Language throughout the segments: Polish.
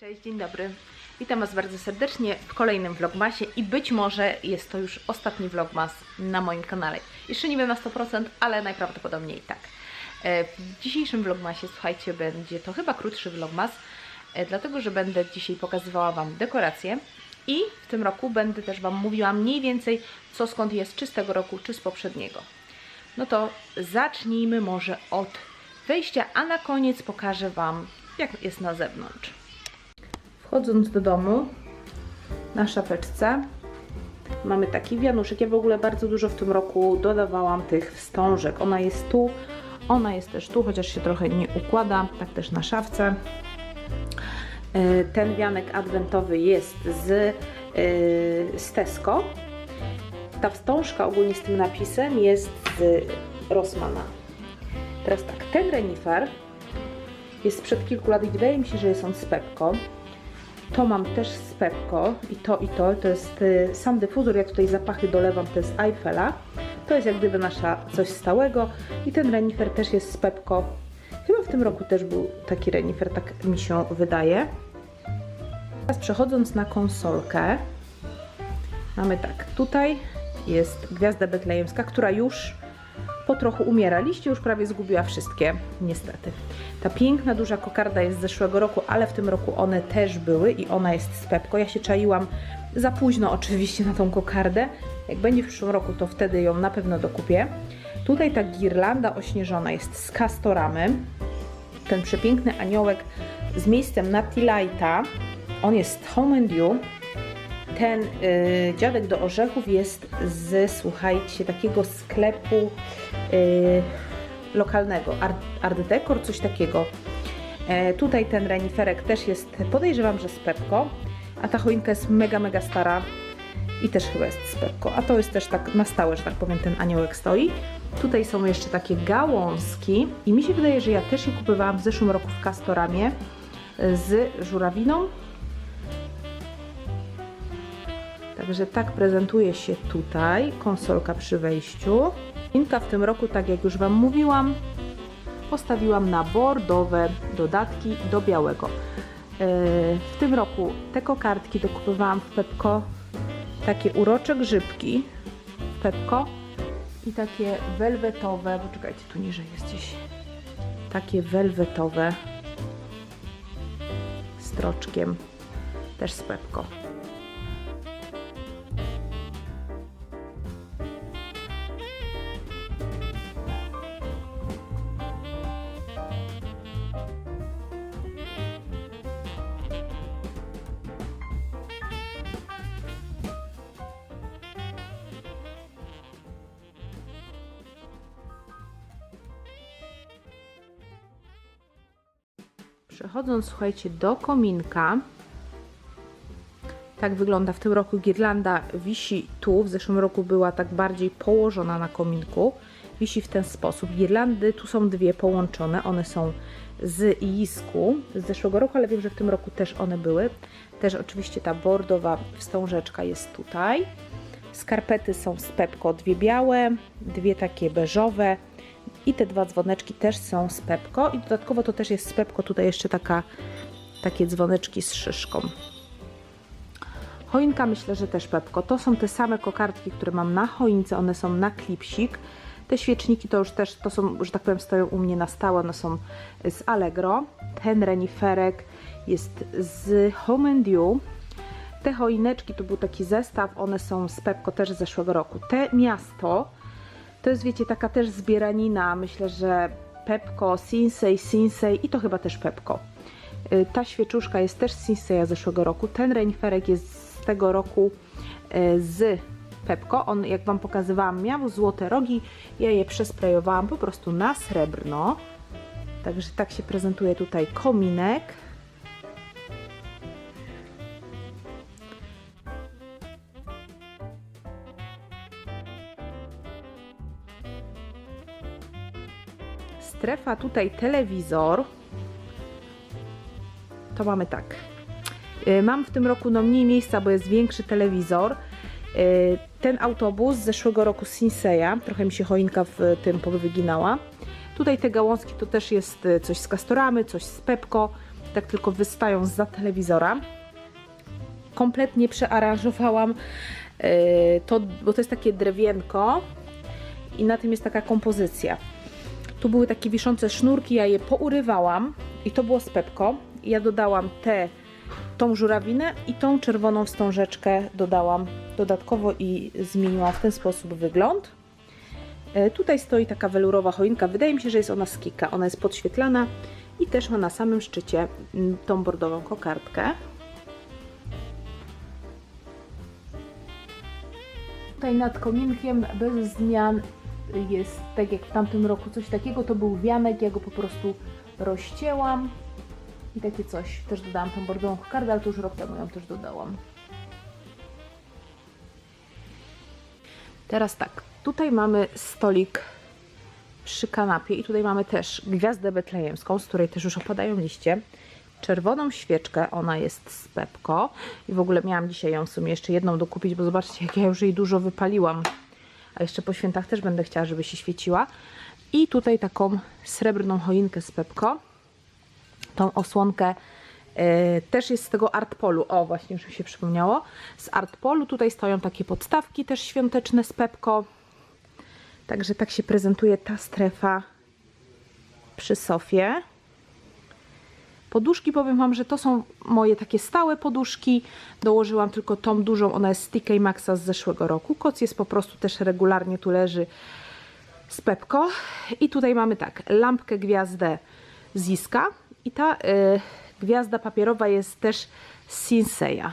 Cześć, dzień dobry. Witam Was bardzo serdecznie w kolejnym vlogmasie i być może jest to już ostatni vlogmas na moim kanale. Jeszcze nie wiem na 100%, ale najprawdopodobniej tak. E, W dzisiejszym vlogmasie, słuchajcie, będzie to chyba krótszy vlogmas, e, dlatego że będę dzisiaj pokazywała Wam dekoracje i w tym roku będę też Wam mówiła mniej więcej co skąd jest, czy z tego roku, czy z poprzedniego. No to zacznijmy może od wejścia, a na koniec pokażę Wam, jak jest na zewnątrz. Wchodząc do domu, na szafeczce mamy taki wianuszek. Ja w ogóle bardzo dużo w tym roku dodawałam tych wstążek. Ona jest tu, ona jest też tu, chociaż się trochę nie układa, tak też na szafce. E, Ten wianek adwentowy jest z, e, z Tesco. Ta wstążka ogólnie z tym napisem jest z Rossmana. Teraz tak, ten renifer jest sprzed kilku lat i wydaje mi się, że jest on z Pepko. To mam też z Pepko i to i to. To jest y, sam dyfuzor, ja tutaj zapachy dolewam, to jest Eiffela. To jest jak gdyby nasza coś stałego i ten renifer też jest z Pepko. Chyba w tym roku też był taki renifer, tak mi się wydaje. Teraz przechodząc na konsolkę, mamy tak, tutaj jest gwiazda betlejemska, która już po trochu umiera. Liście już prawie zgubiła wszystkie, niestety. Ta piękna, duża kokarda jest z zeszłego roku, ale w tym roku one też były i ona jest z Pepko. Ja się czaiłam za późno oczywiście na tą kokardę. Jak będzie w przyszłym roku, to wtedy ją na pewno dokupię. Tutaj ta girlanda ośnieżona jest z Castoramy. Ten przepiękny aniołek z miejscem na. On jest Home and You. Ten y, dziadek do orzechów jest z, słuchajcie, takiego sklepu y, lokalnego, Art, Art Decor, coś takiego. E, tutaj ten reniferek też jest, podejrzewam, że z Pepko, a ta choinka jest mega, mega stara i też chyba jest z Pepko, a to jest też tak na stałe, że tak powiem, ten aniołek stoi. Tutaj są jeszcze takie gałązki i mi się wydaje, że ja też je kupowałam w zeszłym roku w Castoramie y, z żurawiną, Także tak prezentuje się tutaj konsolka przy wejściu. Inka w tym roku, tak jak już Wam mówiłam, postawiłam na bordowe dodatki do białego. Yy, W tym roku te kokardki dokupowałam w Pepko takie urocze grzybki w Pepko i takie welwetowe, poczekajcie, tu niżej jest gdzieś, takie welwetowe stroczkiem też z Pepko. Przechodząc, słuchajcie, do kominka. Tak wygląda w tym roku girlanda. Wisi tu, w zeszłym roku była tak bardziej położona na kominku. Wisi w ten sposób. Girlandy tu są dwie połączone. One są z isku z zeszłego roku, ale wiem, że w tym roku też one były. Też oczywiście ta bordowa wstążeczka jest tutaj. Skarpety są z Pepko, dwie białe, dwie takie beżowe i te dwa dzwoneczki też są z Pepko i dodatkowo to też jest z Pepko, tutaj jeszcze taka, takie dzwoneczki z szyszką. Choinka myślę, że też Pepko. To są te same kokardki, które mam na choince, one są na klipsik. Te świeczniki to już też, to są, że tak powiem, stoją u mnie na stałe, one są z Allegro. Ten reniferek jest z Home and You. Te choineczki to był taki zestaw, one są z Pepko też z zeszłego roku. Te miasto to jest, wiecie, taka też zbieranina, myślę, że Pepko, Sinsei, Sinsei i to chyba też Pepko. Y, Ta świeczuszka jest też z Sinseya zeszłego roku. Ten reniferek jest z tego roku y, z Pepko. On, jak Wam pokazywałam, miał złote rogi. Ja je przesprejowałam po prostu na srebrno. Także tak się prezentuje tutaj kominek. Strefa tutaj telewizor. To mamy tak. Y, Mam w tym roku no mniej miejsca, bo jest większy telewizor. Y, Ten autobus z zeszłego roku Sinseya, trochę mi się choinka w tym powyginała. Tutaj te gałązki to też jest y, coś z Castoramy, coś z Pepko. tak tylko wystają za telewizora. Kompletnie przearanżowałam to, bo to jest takie drewienko i na tym jest taka kompozycja. Tu były takie wiszące sznurki, ja je pourywałam i to było z pepko. Ja dodałam te, tą żurawinę i tą czerwoną wstążeczkę dodałam dodatkowo i zmieniłam w ten sposób wygląd. E, Tutaj stoi taka welurowa choinka. Wydaje mi się, że jest ona z Kika. Ona jest podświetlana i też ma na samym szczycie mm, tą bordową kokardkę. Tutaj nad kominkiem bez zmian jest tak jak w tamtym roku coś takiego. To był wianek, ja go po prostu rozcięłam i takie coś. Też dodałam tą bordową kokardę, ale to już rok temu ją też dodałam. Teraz tak, tutaj mamy stolik przy kanapie i tutaj mamy też gwiazdę betlejemską, z której też już opadają liście. Czerwoną świeczkę, ona jest z Pepko i w ogóle miałam dzisiaj ją w sumie jeszcze jedną dokupić, bo zobaczcie jak ja już jej dużo wypaliłam. A jeszcze po świętach też będę chciała, żeby się świeciła. I tutaj taką srebrną choinkę z Pepko. Tą osłonkę e, też jest z tego Artpolu. O, właśnie już mi się przypomniało. Z Artpolu tutaj stoją takie podstawki też świąteczne z Pepko. Także tak się prezentuje ta strefa przy sofie. Poduszki powiem Wam, że to są moje takie stałe poduszki. Dołożyłam tylko tą dużą, ona jest z TK Maxa z zeszłego roku. Koc jest po prostu też regularnie tu leży z Pepko. I tutaj mamy tak, lampkę gwiazdę z Iska i ta y, gwiazda papierowa jest też z Sinseya.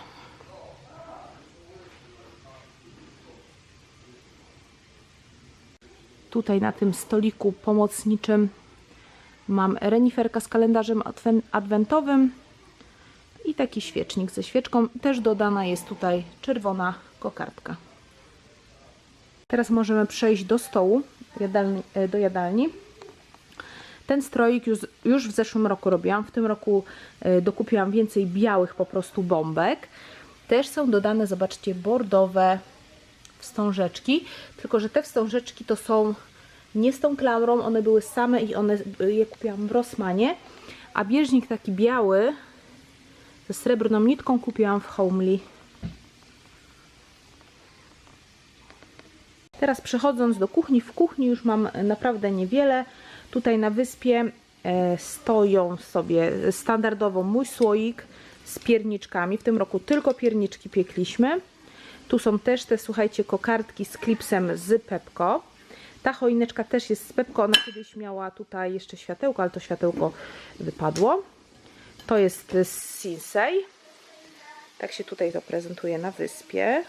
Tutaj na tym stoliku pomocniczym mam reniferka z kalendarzem adwen- adwentowym i taki świecznik ze świeczką. Też dodana jest tutaj czerwona kokardka. Teraz możemy przejść do stołu, jadalni, e, do jadalni. Ten stroik już, już w zeszłym roku robiłam. W tym roku e, dokupiłam więcej białych po prostu bombek. Też są dodane, zobaczcie, bordowe wstążeczki. Tylko, że te wstążeczki to są nie z tą klamrą, one były same i one je kupiłam w Rossmanie. A bieżnik taki biały ze srebrną nitką kupiłam w Homely. Teraz przechodząc do kuchni, w kuchni już mam naprawdę niewiele. Tutaj na wyspie e, stoją sobie standardowo mój słoik z pierniczkami. W tym roku tylko pierniczki piekliśmy. Tu są też te, słuchajcie, kokardki z klipsem z Pepko. Ta choineczka też jest z Pepko. Ona kiedyś miała tutaj jeszcze światełko, ale to światełko wypadło. To jest z Sinsei. Tak się tutaj to prezentuje na wyspie.